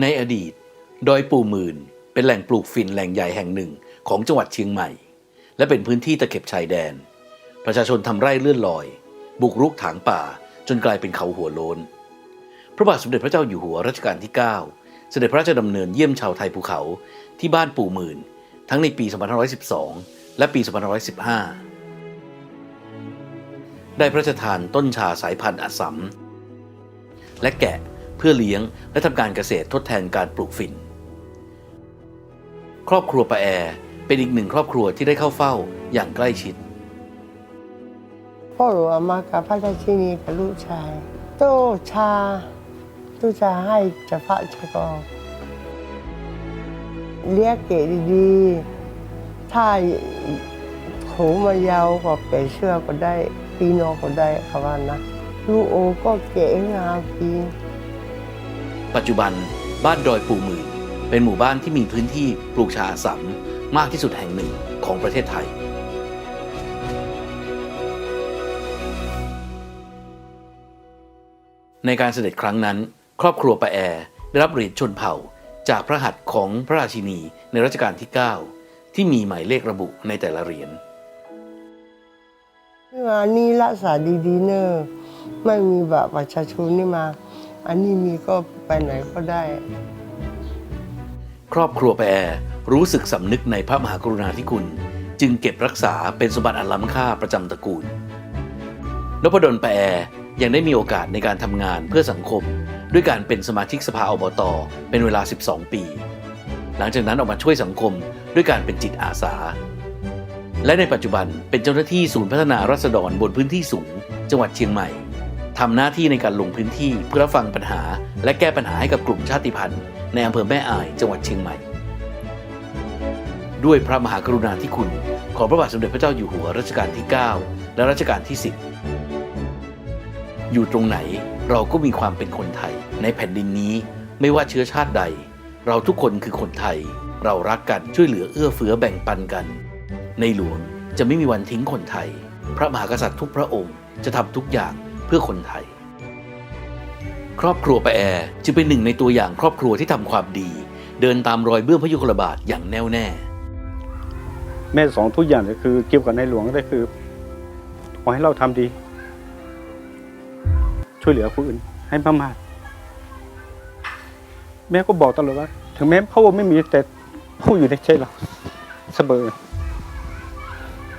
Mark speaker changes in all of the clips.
Speaker 1: ในอดีต ดอยปู่หมื่น เป็นแหล่งปลูกฝิ่นแหล่งใหญ่แห่งหนึ่งของจังหวัดเชียงใหม่ และเป็นพื้นที่ตะเข็บชายแดน ประชาชนทำไร่เลื่อนลอย บุกรุกถางป่าจนกลายเป็นเขาหัวโลน พระบาทสมเด็จพระเจ้าอยู่หัวรัชกาลที่ 9 เสด็จพระราชดำเนินเยี่ยมชาวไทยภูเขาที่บ้านปู่หมื่น ทั้งในปี 2512 และปี 2515 ได้พระราชทานต้นชาสายพันธุ์อัสสัมและแกะ เพื่อเลี้ยงและทำการเกษตรทดแทนการปลูกฝิ่น ครอบครัวปะแอเป็นอีกหนึ่งครอบครัวที่ได้เข้าเฝ้าอย่างใกล้ชิด
Speaker 2: พ่อหลวงมากับพระราชินีกับลูกชาย โตชาลูกชาให้จะพระจะกอเรียกเกดดีๆถ้าหูมายาวกว่าเปเชื่อก็ได้ปีนอก็ได้เขาว่านะลูกโอก็เก๋งามปี
Speaker 1: ปัจจุบันบ้านดอยปูหมื่นเป็นหมู่บ้านที่มีพื้นที่ปลูกชาอัสสัมมากที่สุดแห่งหนึ่งของประเทศไทย ในการเสด็จครั้งนั้น ครอบครัวปะแอได้รับเหรียญชนเผ่า จากพระหัตถ์ของพระราชินีในรัชกาลที่ 9 ที่มีหมายเลขระบุในแต่ละเหรียญ
Speaker 2: อันนี้รักษาดีๆเนอะไม่มีแบบประชาชนนี่มา อันนี้มีก็ไปไหนก็ได้
Speaker 1: ครอบครัวแปรรู้สึกสำนึกในพระมหากรุณาธิคุณ จึงเก็บรักษาเป็นสมบัติอันล้ำค่าประจำตระกูลนพดลแปรยังได้มีโอกาสในการทำงานเพื่อสังคม ด้วยการเป็นสมาชิกสภาอบตเป็นเวลา 12 ปี หลังจากนั้นออกมาช่วยสังคมด้วยการเป็นจิตอาสา และในปัจจุบันเป็นเจ้าหน้าที่ศูนย์พัฒนารัษฎรบนพื้นที่สูง จังหวัดเชียงใหม่ ทำหน้าที่ในการลงพื้นที่เพื่อฟังปัญหา และแก้ปัญหาให้กับกลุ่มชาติพันธุ์ในอำเภอแม่อายจังหวัดเชียงใหม่ ด้วยพระมหากรุณาธิคุณของพระบาทสมเด็จพระเจ้าอยู่หัวรัชกาลที่ 9 และรัชกาลที่ 10 อยู่ตรงไหนเราก็มีความเป็นคนไทย ในแผ่นดินนี้ไม่ว่าเชื้อชาติใด เราทุกคนคือคนไทย เรารักกันช่วยเหลือเอื้อเฟื้อแบ่งปันกัน ในหลวงจะไม่มีวันทิ้งคนไทย พระมหากษัตริย์ทุกพระองค์จะทำทุกอย่าง เพื่อคนไทย ครอบครัวปะแอจึงเป็นหนึ่งในตัวอย่างครอบครัวที่ทำความดี เดินตามรอยเบื้องพระยุคลบาทอย่างแน่วแน่
Speaker 3: แม่สองทุกอย่างก็คือเกี่ยวกับในหลวงก็คือขอให้เราทำดี ช่วยเหลือผู้อื่นให้มากๆแม่ก็บอกตลอดว่า ถึงแม้พระองค์ไม่มีแต่ผู้อยู่ในใจเราเสมอ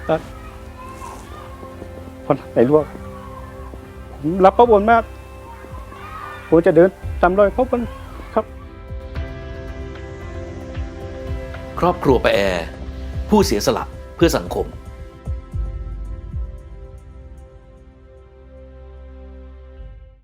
Speaker 3: แล้วพอไหนลวก รับพระองค์มากผมจะเดินตามรอยพระองค์ครับ
Speaker 1: ครอบครัวปะแอ ผู้เสียสละเพื่อสังคม